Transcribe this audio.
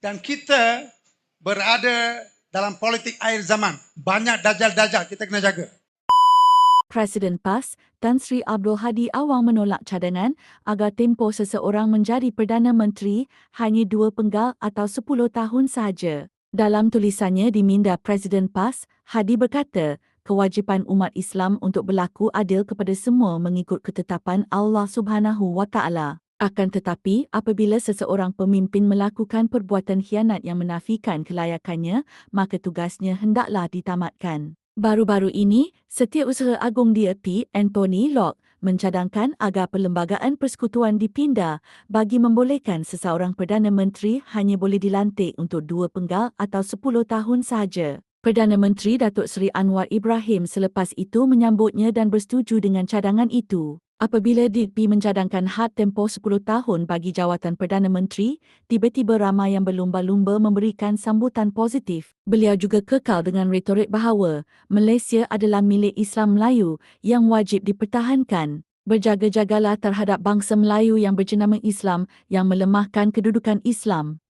Dan kita berada dalam politik akhir zaman. Banyak dajal-dajal kita kena jaga. Presiden PAS Tan Sri Abdul Hadi Awang menolak cadangan agar tempoh seseorang menjadi Perdana Menteri hanya dua penggal atau 10 tahun sahaja. Dalam tulisannya di minda Presiden PAS, Hadi berkata, kewajipan umat Islam untuk berlaku adil kepada semua mengikut ketetapan Allah Subhanahu wa taala. Akan tetapi, apabila seseorang pemimpin melakukan perbuatan khianat yang menafikan kelayakannya, maka tugasnya hendaklah ditamatkan. Baru-baru ini, Setiausaha Agung DAP Anthony Locke mencadangkan agar Perlembagaan Persekutuan dipindah bagi membolehkan seseorang Perdana Menteri hanya boleh dilantik untuk dua penggal atau 10 tahun sahaja. Perdana Menteri Datuk Seri Anwar Ibrahim selepas itu menyambutnya dan bersetuju dengan cadangan itu. Apabila DIP mencadangkan had tempoh 10 tahun bagi jawatan Perdana Menteri, tiba-tiba ramai yang berlumba-lumba memberikan sambutan positif. Beliau juga kekal dengan retorik bahawa Malaysia adalah milik Islam Melayu yang wajib dipertahankan. Berjaga-jagalah terhadap bangsa Melayu yang berjenama Islam yang melemahkan kedudukan Islam.